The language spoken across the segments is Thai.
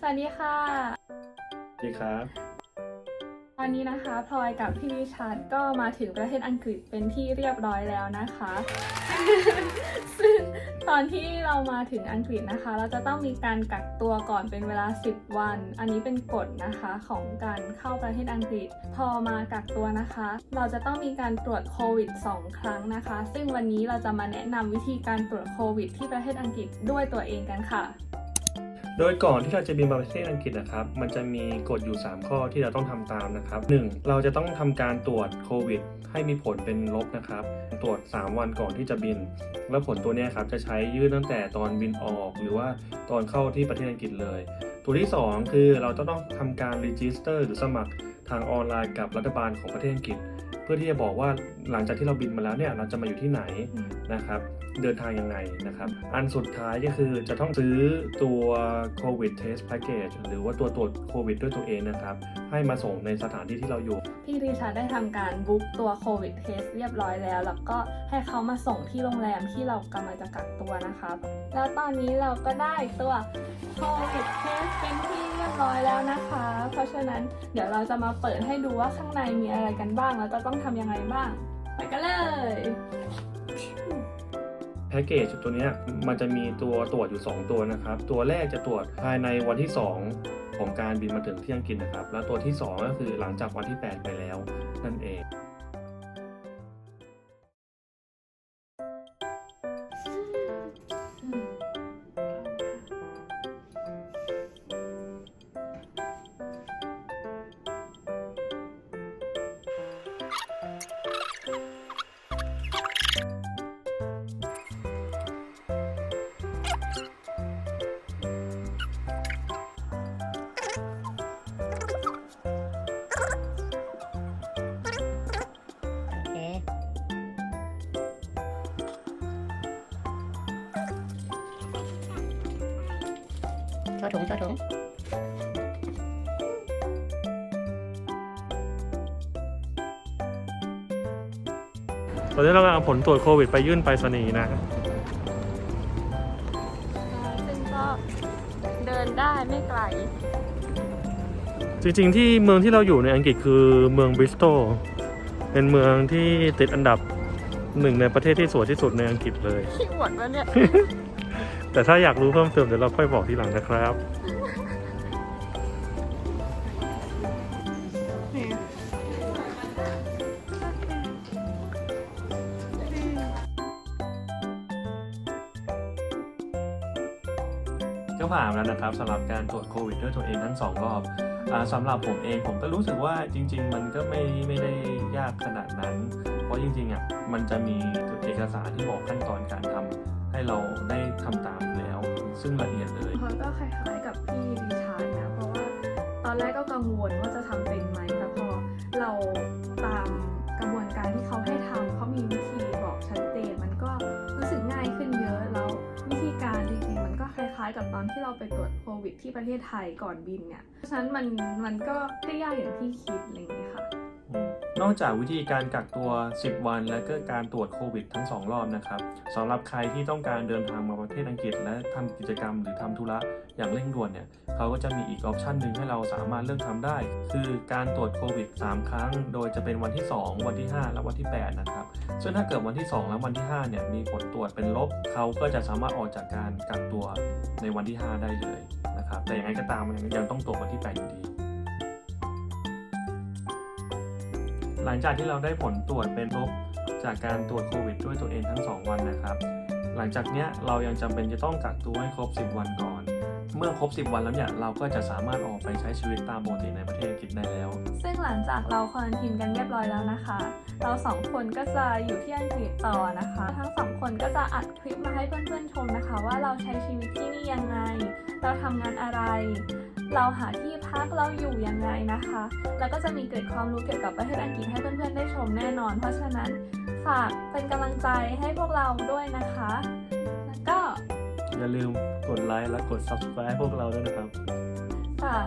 สวัสดีค่ะ สวัสดีครับวันนี้นะคะพลอยกับพี่ริชาร์ดก็มาถึงประเทศอังกฤษเป็นที่เรียบร้อยแล้วนะคะ ซึ่งตอนที่เรามาถึงอังกฤษนะคะ เราจะต้องมีการกักตัวก่อนเป็นเวลา 10 วัน อันนี้เป็นกฎนะคะของการเข้าประเทศอังกฤษ พอมากักตัวนะคะ เราจะต้องมีการตรวจโควิด 2 ครั้งนะคะ ซึ่งวันนี้เราจะมาแนะนำวิธีการตรวจโควิด ที่ประเทศอังกฤษด้วยตัวเองกันค่ะ โดยก่อนที่เราจะบินมาประเทศอังกฤษนะครับ มันจะมีกฎอยู่ 3 ข้อที่เราต้องทำตามนะครับ 1. เราจะต้องทำการตรวจโควิด ให้มีผลเป็นลบนะครับ ตรวจ 3 วันก่อนที่จะบิน แล้วผลตัวนี้ครับจะใช้ยื่นตั้งแต่ตอนบินออกหรือว่าตอนเข้าที่ประเทศอังกฤษเลย ตัวที่ 2 คือเราจะต้องทำการรีจิสเตอร์หรือสมัครทางออนไลน์กับรัฐบาลของประเทศอังกฤษ พื่อที่จะบอกว่าหลังจากที่เราบินมาแล้วเนี่ยเราจะมาอยู่ที่ไหนนะครับเดินทางยังไงนะครับอันสุดท้ายก็คือจะต้องซื้อตัวโควิด Test Package หรือว่าตัวตรวจโควิดด้วยตัวเองนะครับ ให้มาส่งในสถานที่ที่เราอยู่ พี่ริชาร์ดได้ทำการบุ๊กตัวโควิดเทสเรียบร้อยแล้ว แล้วก็ให้เขามาส่งที่โรงแรมที่เรากำลังจะกักตัวนะคะแล้วตอนนี้เราก็ได้ตัวโควิดเทสเป็นที่เรียบร้อยแล้วนะคะ เพราะฉะนั้นเดี๋ยวเราจะมาเปิดให้ดูว่าข้างในมีอะไรกันบ้างแล้วจะต้องทำยังไงบ้าง ไปกันเลย แพ็กเกจตัวเนี้ยมันจะมีตัวตรวจอยู่ 2 ตัวนะครับ ตัวแรกจะตรวจภายในวันที่ 2 ของการบินมาถึงที่อังกฤษนะครับ แล้วตัวที่ 2 ก็คือหลังจากวันที่ 8 ไปแล้วนั่นเอง ชว์ถุงโชว์ถุงตอนนี้เรากำลังเอาผลตรวจโควิดไปยื่นไปรษณีย์นะ ซึ่งก็เดินได้ไม่ไกล จริงๆ ที่เมืองที่เราอยู่ในอังกฤษคือเมืองบริสตอลเป็นเมืองที่ติดอันดับหนึ่งในประเทศที่สวยที่สุดในอังกฤษเลย ขี้อวดวะเนี่ย แต่ถ้าอยากรู้เพิ่มเติมเดี๋ยวเราค่อยบอกทีหลังนะครับ ก็ผ่านแล้วนะครับสำหรับการตรวจโควิดด้วยตัวเองทั้งสองรอบอาสำหรับผมเองผมก็รู้สึกว่าจริง ๆ มันก็ไม่ไม่ได้ยากขนาดนั้น เพราะจริงๆอะมันจะมีเอกสารที่บอกขั้นตอนการทำ ให้เราได้ทำตามแล้ว ซึ่งละเอียดเลยพอก็คล้ายๆกับพี่ริชาร์นะ เพราะว่าตอนแรกก็กังวลว่าจะทำเป็นไหมแต่พอเราตามกระบวนการที่เขาให้ทำเขามีวิธีบอกชัดเจนมันก็รู้สึกง่ายขึ้นเยอะแล้ววิธีการจริงๆมันก็คล้ายๆ กับตอนที่เราไปตรวจโควิด ที่ประเทศไทยก่อนบินเนี่ย เพราะฉะนั้นมันมันก็ไม่ยากอย่างที่คิดอะไรอย่างเงี้ยค่ะ นอกจากวิธีการกักตัว 10 วัน และก็การตรวจโควิดทั้ง 2 รอบนะครับสำหรับใครที่ต้องการเดินทางมาประเทศอังกฤษ และทำกิจกรรมหรือทำธุระอย่างเร่งด่วนเนี่ยเขาก็จะมีอีกออปชันหนึ่งให้เราสามารถเลือกทำได้ คือการตรวจโควิด 3 ครั้ง โดยจะเป็นวันที่ 2 วันที่ 5 และวันที่ 8 นะครับ ซึ่งถ้าเกิดวันที่ 2 และวันที่5เนี่ยมีผลตรวจเป็นลบ เขาก็จะสามารถออกจากการกักตัวในวันที่ 5 ได้เลยนะครับแต่อย่างไรก็ตามมันยังต้องตรวจวันที่ 8 อยู่ดี หลังจากที่เราได้ผลตรวจเป็นลบจากการตรวจโควิดด้วยตัวเองทั้ง 2 วันนะครับ หลังจากเนี้ยเรายังจำเป็นจะต้องกักตัวให้ครบ 10 วันก่อน เมื่อครบ 10 วันแล้วเนี่ยเราก็จะสามารถออกไปใช้ชีวิตตามปกติในประเทศอังกฤษได้แล้ว ซึ่งหลังจากเราควอนตินกันเรียบร้อยแล้วนะคะ เราสองคนก็จะอยู่ที่อังกฤษต่อนะคะ ทั้งสองคนก็จะอัดคลิปมาให้เพื่อนๆชมนะคะ ว่าเราใช้ชีวิตที่นี่ยังไง เราทำงานอะไร เราหาที่ พักเราอยู่ยังไงนะคะ แล้วก็จะมีเกร็ดความรู้เกี่ยวกับประเทศอังกฤษให้เพื่อนๆได้ชมแน่นอน เพราะฉะนั้นฝากเป็นกำลังใจให้พวกเราด้วยนะคะ แล้วก็ อย่าลืมกดไลค์และกด subscribe ให้พวกเราด้วยนะครับฝาก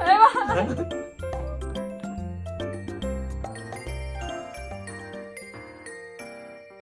บ๊ายบาย